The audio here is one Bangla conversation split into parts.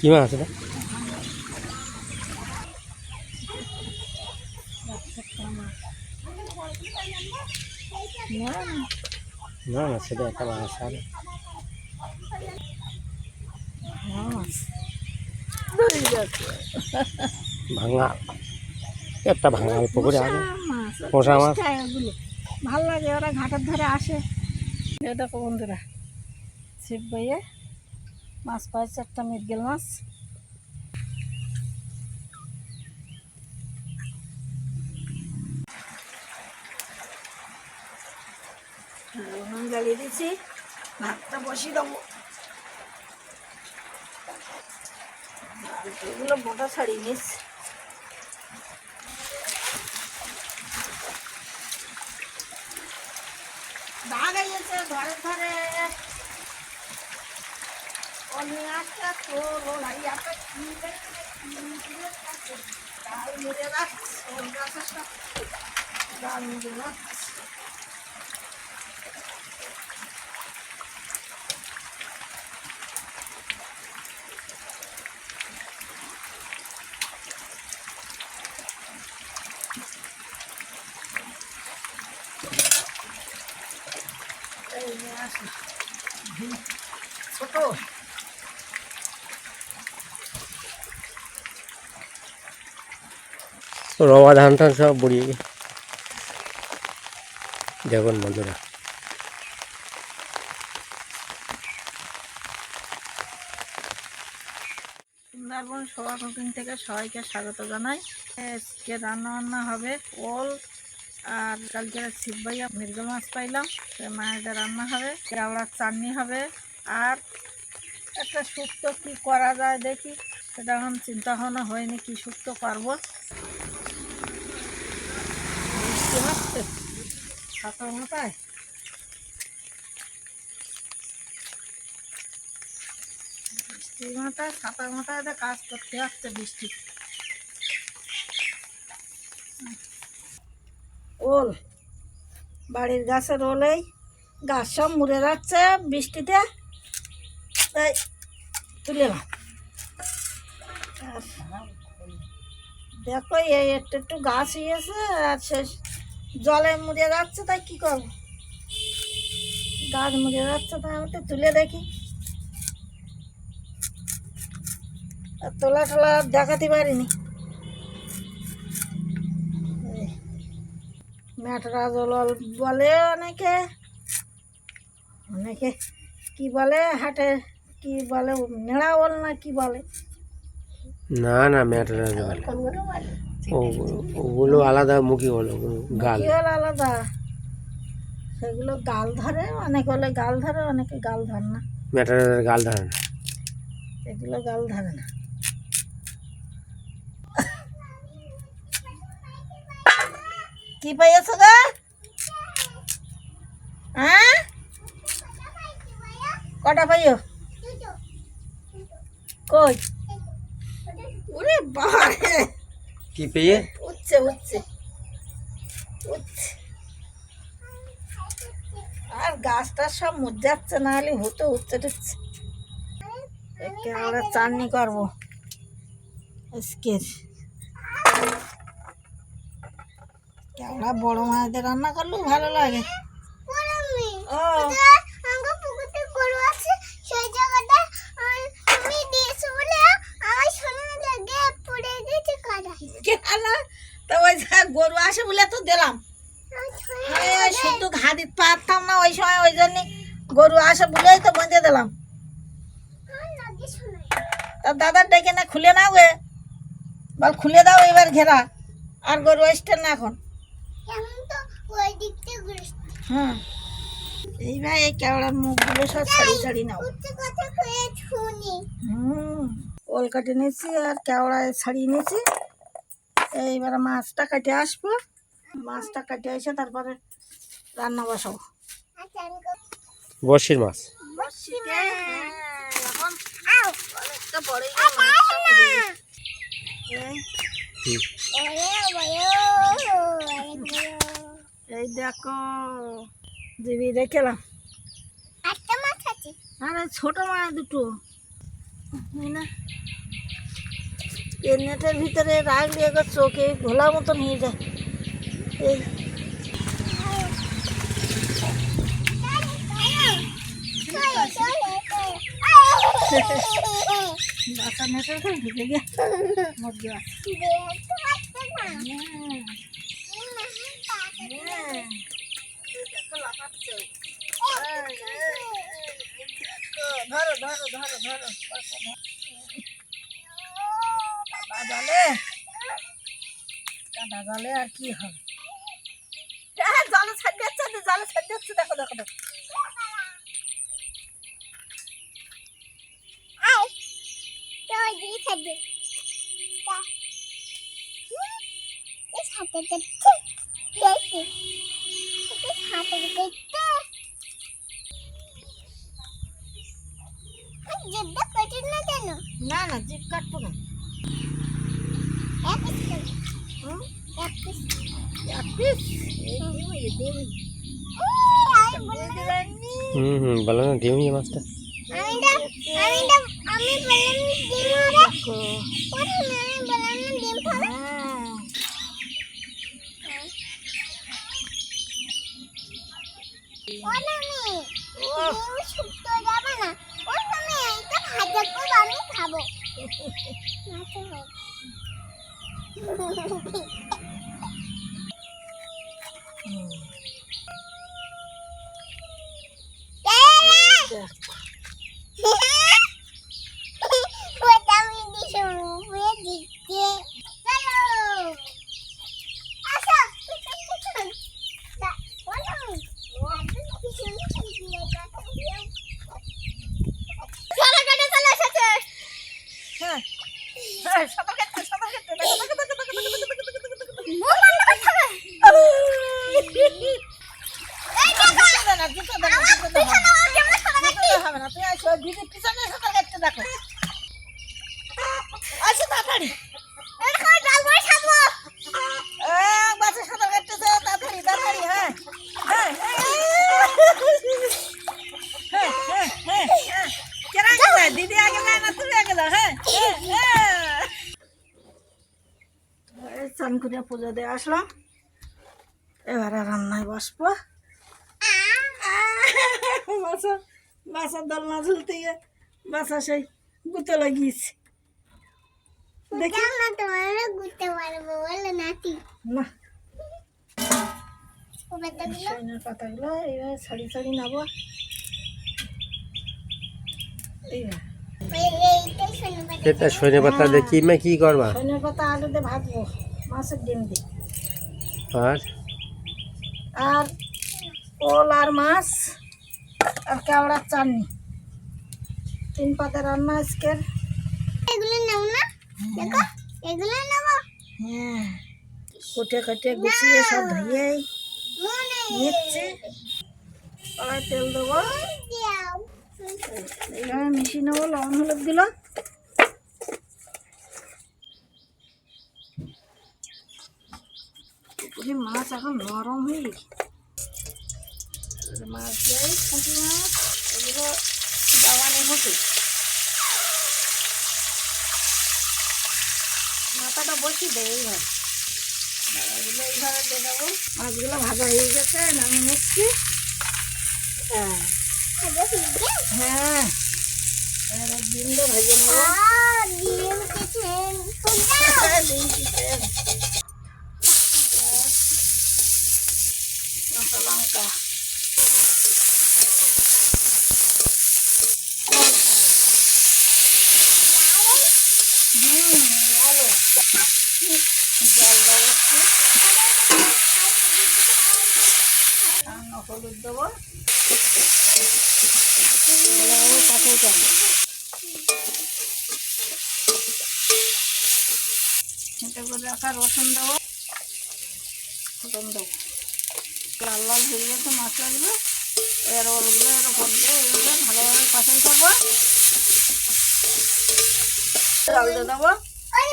কি মাছ এটা না না, সেটা একটা মাছ ভাঙা। একটা ভাঙা অল্প করে আছে পোষা মাছ। ভালো লাগে, ওরা ঘাটের ধারে আসে। দেখো বন্ধুরা ছিপ বইয়ে মাছ পাইছে একটা মৃগেল মাছ। জ্বালিয়ে ভাতটা ছাড়িয়ে ঘরে ঘরে। অনেক একটা তো লড়াই একটা কি ডাল মেরে রাখছে ওর গাছের সাথে ডাল মেরে রাখছে এই নিয়ে আসি ছোট রবা ধান টান সব বুড়িয়ে গেছে। দেখুন বন্ধুরা। সুন্দরবন সভা কুকিং থেকে সবাইকে স্বাগত জানাই। আজকে রান্না বান্না হবে ওল আর কালকে শিববাইয়া মৃগল মাছ পাইলাম মায়েদের রান্না হবে, কেওড়ার চাটনি হবে আর একটা শুক্তো কি করা যায় দেখি, সেটা এখন চিন্তা ভাবনা হয়নি কি শুক্তো করব মাথায় মাথায় কাজ করতে বৃষ্টি ওল, বাড়ির গাছের ওলেই গাছ সব মুড়ে যাচ্ছে বৃষ্টিতে। তাই তুলে দেখো, এই একটু একটু গাছ হয়েছে, আর শেষ জলে মুড়ে যাচ্ছে তাই কি করব? গাছ মুড়ে যাচ্ছে তাই আমি তো তুলে দেখি। তোলা টোলা দেখাতে পারিনি। ম্যাটরা জল বলে অনেকে। অনেকে কি বলে? হাটে কি বলে? নেড়া বল না কি বলে? না না ম্যাটার ওগুলো আলাদা মুখী হলো গাল। আলাদা। সেগুলো গাল ধরে অনেক হলে গাল ধরে অনেকে গাল ধরে না। ম্যাটারের গাল ধরে না। এগুলো গাল ধরে না। কি পাইছ গা? হ্যাঁ? কটা পাইও? কই? ওরে বাবারে! কি পেয়ে? উঠছে উঠছে উঠছে আর গাছটা সব মুজাচ্ছে না হলে হতো উঠছে টুচ্ছে। একে আমরা চাটনি করব। আজকের। কেওড়া বড় মাছদের রান্না করলেও ভালো লাগে। ও। দিলাম। শুধু ঘা দিতে পারতাম না ওই সময়, ওই জন্য গরু আসে বলেই তো বেঁধে দিলাম। তার দাদার ডেকে না, খুলে না গে। বল, খুলে দাও এবার ঘেরা। আর গরু আসতে না এখন। হুম এইবার এই কেওড়ার মুখগুলো সব ছাড়িয়ে ছাড়িয়ে নাও। ওল কাটে নিয়েছি আর কেওড়ায় ছাড়িয়ে নিয়েছি। এইবার মাছটা কেটে আসব। মাছটা কেটে এসে তারপরে রান্না বসাবো। বর্ষির মাছ। মাছটা মরে গেছে। এই এই দেখো দিবি রেখেলাম আরে ছোট মাছ দুটো। এই না। নেটের ভিতরে রাখলে একবার চোখে ঘোলা মতন হয়ে যায়। বাসা নেটের ঘরে ঢুকে গিয়ে হ্যাঁ। ধরো ধরো ধরো ধরো কাদা জলে কাদা জলে আর কি হবে হ্যাঁ, জলে ছাড় যাচ্ছে জলে ছাড় যাচ্ছে দেখো দেখো দেখো। না না জিপ কাটবো না? এক পিস। দিবি দিবি দিয়ে দিবেননি হুম হুম বলো না ডিমি মাছটা দেখো চান করে পুজো দিয়ে আসলাম। এবারে রান্নায় বসবো। বাসা বাসার দলনা ঝুলতে গিয়ে বাসা সেই গুতে লাগিয়েছি। দেখি। পাতাগুলো এইভাবে ছাড়ি ছাড়ি নেব। এটা সৈন্য পাতা দিয়ে কি মে কি করবা? সৈনের পাতা আলু দিয়ে ভাজবো। মাছের ডিম দিয়ে আর? আর ওল আর মাছ আর কেওড়ার চাটনি। তিন পাতা রান্না আজকের। এগুলো নাও না? দেখো এগুলো নেব? হ্যাঁ। কুটে কুটে গুছিয়ে সব ধুয়ে নিচ্ছি। কড়াই তেল দেবো। দাও মিশিয়ে নেব লবণ হলুদ দিল পুকুরি মাছ এখন নরম হয়ে গেছে মাছ দেয় পুঁটি মাছ এগুলো জাওয়ানি হতে মাথাটা বসিয়ে দেয় এইভাবে এগুলো এইভাবে দিয়ে দেবো মাছগুলো ভাজা হয়ে গেছে নামিয়ে নিচ্ছি হ্যাঁ হ্যাঁ এবারে ডিমটা ভেজে নেব ডিম কিচেন ডিম চিকেন কাঁচা লঙ্কা জল দেবো হলুদ দেবো কাঁচা জল এটা করে রাখা রসুন দেবো। ফোটন দেবো। লাল লাল হয়ে গেছে মশলাগুলো। এর ওলগুলো এর ওপর দিয়ে এগুলো ভালোভাবে কষাই করব। জল দিয়ে দেবো। হ্যাঁ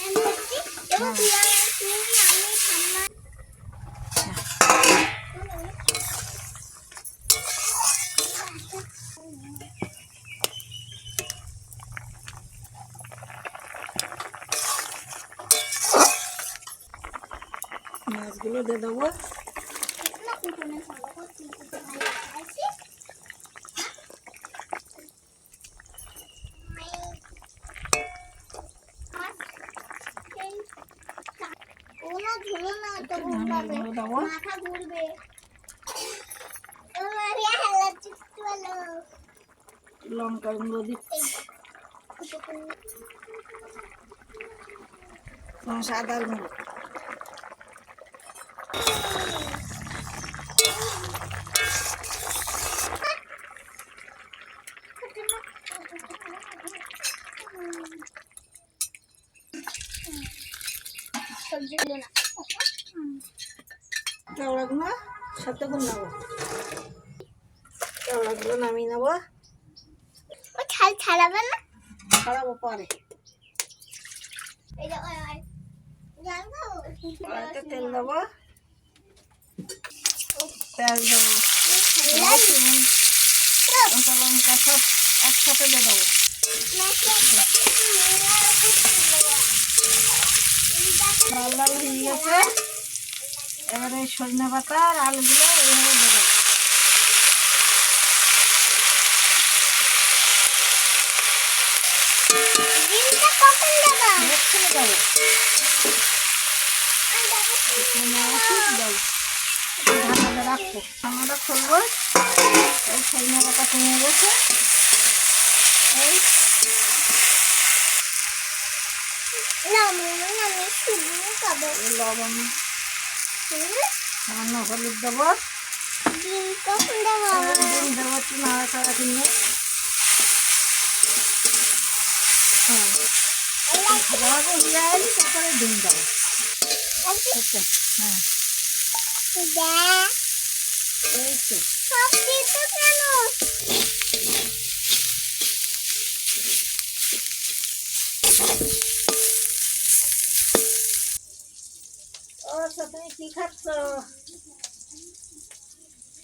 আমি করছি এবং তুই আমি তুই আমি ঠাম্মা এগুলো দিয়ে দেবো না কুকুরের সঙ্গে করছি কুকুর ভালো আছে কোনো ধুলো না তো ঘুরবে এগুলো দেবো। মাথা ঘুরবে লঙ্কা গুঁড়ো দিচ্ছি। সাদা গুঁড়ো। সবজি গুলো না কেওড়াগুলো সাথে গুণ নেব কেওড়াগুলো নামিয়ে নেব ও ছাল ছাড়াবে না? ছাড়াবো পরে। তেল দেবো। পেঁয়াজ দেবো। লঙ্কা লঙ্কা সব একসাথে দিয়ে দেবো। লাল লাল হয়ে গেছে। এবারে সজনে পাতা আর আলুগুলো এইভাবে দেবো। ঢাকাটা রাখব। খুলবো। এই সজনে পাতা কমে গেছে। এই না মনে আমি শুধু খাব এই লবণ সামান্য হলুদ দেবো ডিম দেবা একটু কিনে ভাজা হয়ে। যায় তারপরে ডিম দেবো আচ্ছা হ্যাঁ এই তো সব দিত কেন ও আচ্ছা তুমি কি খাচ্ছ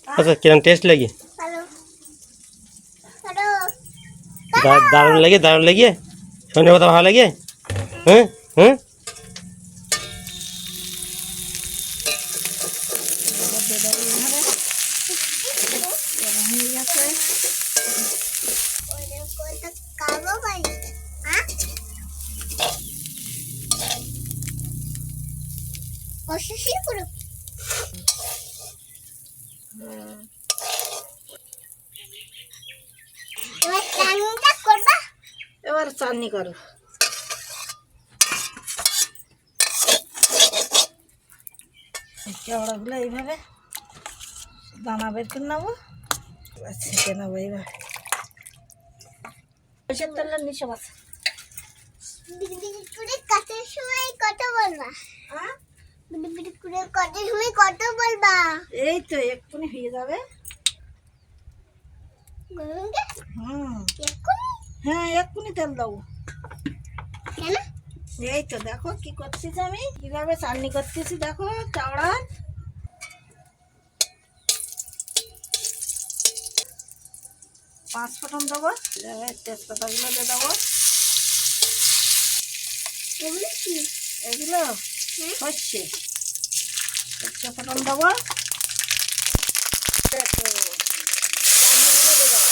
আচ্ছা কিরম টেস্ট লাগে হ্যালো হ্যালো দা- দারুণ লাগে দারুণ লাগে সন্ধ্যে কথা ভালো লাগে হ্যাঁ হ্যাঁ এবার দিয়ে দেবো এইভাবে গরম হয়ে গেছে ওরে কত খাব ভাই হ্যাঁ অসুশি করো এবার চানটা করবা এবার চাটনি করো কেওড়াগুলো এইভাবে দানা বের করে নেব ছেঁকে নেব এইবার সরষের তেলের নিচে বাস। বিড়ি বিড়ি করে কাটার সময় কত বলবা? হ্যাঁ? কাটার সময় কত বলবা? এই তো এক্ষুনি হয়ে যাবে। হুম। হ্যাঁ এক্ষুনি তেল দেবো। এই তো দেখো কি করছিস আমি? কীভাবে চাটনি করতেছি দেখো চাওড়া। পাঁচ ফোটন দেবো তেজপাতাগুলো দিয়ে দেবো। এগুলো কি? এগুলো হচ্ছে। ফোটন দেবো দেখো, চাটনিগুলো দিয়ে দেবো।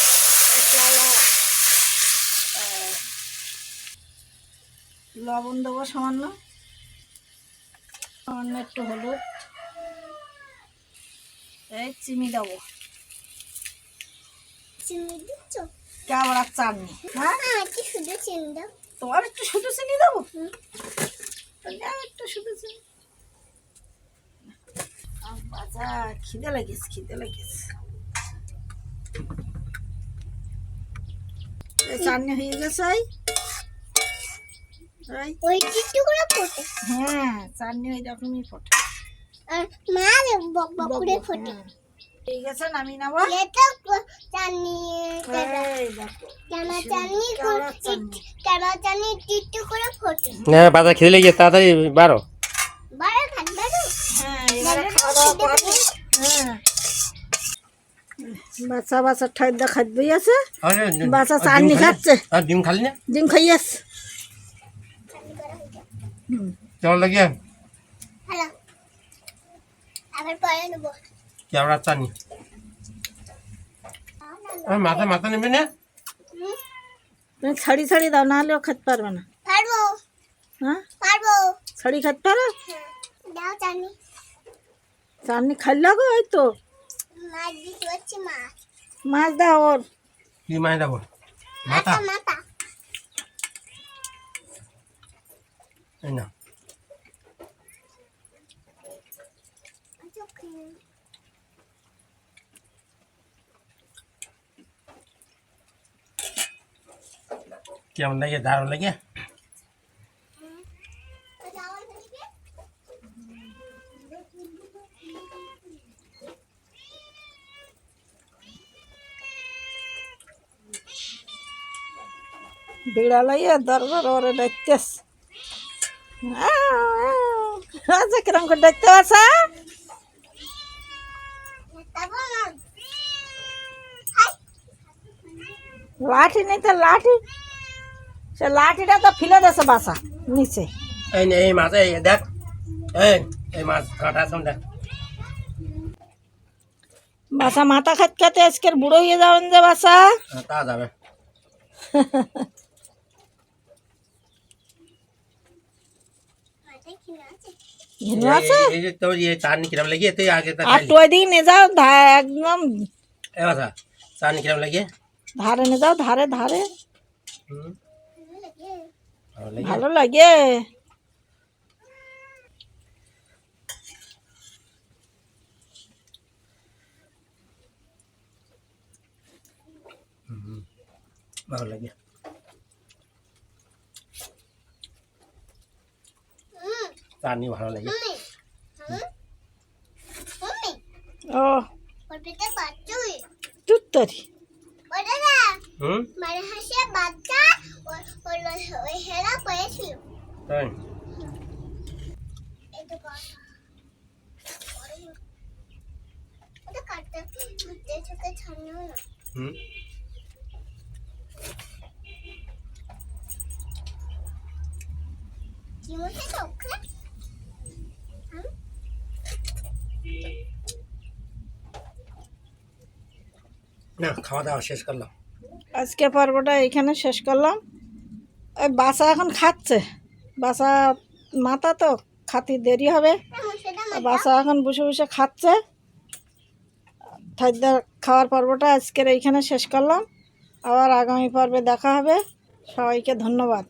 চাওড়া। আহ, লবণ দেবো সামান্য। সামান্য একটু হলুদ। এই চিনি দেবো। কেওড়ার চাটনি হ্যাঁ? শুধু চিনি দাও। তোমার একটু শুধু চিনি দেবো? একটু শুধু চিনি। বাজা খিদে লেগেছে খিদে এই চাটনি হয়ে গেছে এই, ওই টিটু ফোটে। হ্যাঁ চাটনি ওই রকমই ফোটে। আর মা বক বক করে ফোটে। ঠিক আছে নামিয়ে নেব এটা চানি এই দেখো টানা চানি কেওড়ার চাটনি। টানা করে ফোটে? না বাজার খেতে লেগে তাড়াতাড়ি বারো বারে হ্যাঁ এবারে খাওয়া দাওয়া করব হ্যাঁ। বাচ্চা বাচ্চা ঠাইদা খাদ্যই আছে? বাচ্চা চাটনি খাচ্ছে? আর ডিম খালি না? ডিম খাইয়াছে। কেমন লাগে? হ্যালো আবার পরে নেব। কেওড়ার চাটনি আর মাথা মাথা নেবে না? হুম, তুমি ছাড়ি ছাড়ি দাও নাহলেও খেতে পারবে না। পারব। হ্যাঁ? পারব। ছাড়ি খেতে পারো? হ্যাঁ। দাও জানি চাটনি খাইলে গো ওই তো। মাছ দিতে পারছি মাছ। মাছ দাও ওর। কি মাছ দেবো? মাথা। মাথা। মাথা এই না আচ্ছা, খেয়ে নে। কেমন লাগে দারুণ লাগে আচ্ছা, আমার দিকে। আচ্ছা কিরম করে আমার- হাই। লাঠি নেই তো লাঠি। সে লাঠিটা তো ফেলে দেছে বাসা নিচে। এই নে, এই মাছ এই দেখ। এই এই মাছ কাঁটা আছে দেখ। বাসা মাথা খাত খাতে আজকের বুড়ো হয়ে যাবেন যে বাসা। হ্যাঁ, তা যাবে মাথায় কি আছে? ঘিনু আছে এই- এই যে তোর ইয়ে চাটনি কিরম লাগে তুই আগে তো আর খাইলি টুয়ে দিকে নিয়ে যাও ধা- একদম এ বাসা চাটনি কিরম লাগে ধারে নিয়ে যাও ধারে ধারে হুম, ভালো লাগে। ভালো লাগে ভালো ভালো লাগে। ও। তুত্তরি ওটা হুম? মানে হাঁসের বাচ্চা ও- ওর- না। খাওয়া দাওয়া শেষ করলাম। আজকে পর্বটা এখানে শেষ করলাম। ওই বাসা এখন খাচ্ছে। বাসা মাথা তো, খাতি দেরি হবে। বাসা এখন বসে বসে খাচ্ছে। খাদ্য খাওয়ার পর্বটা আজকের এইখানে শেষ করলাম। আবার আগামী পর্বে দেখা হবে। সবাইকে ধন্যবাদ।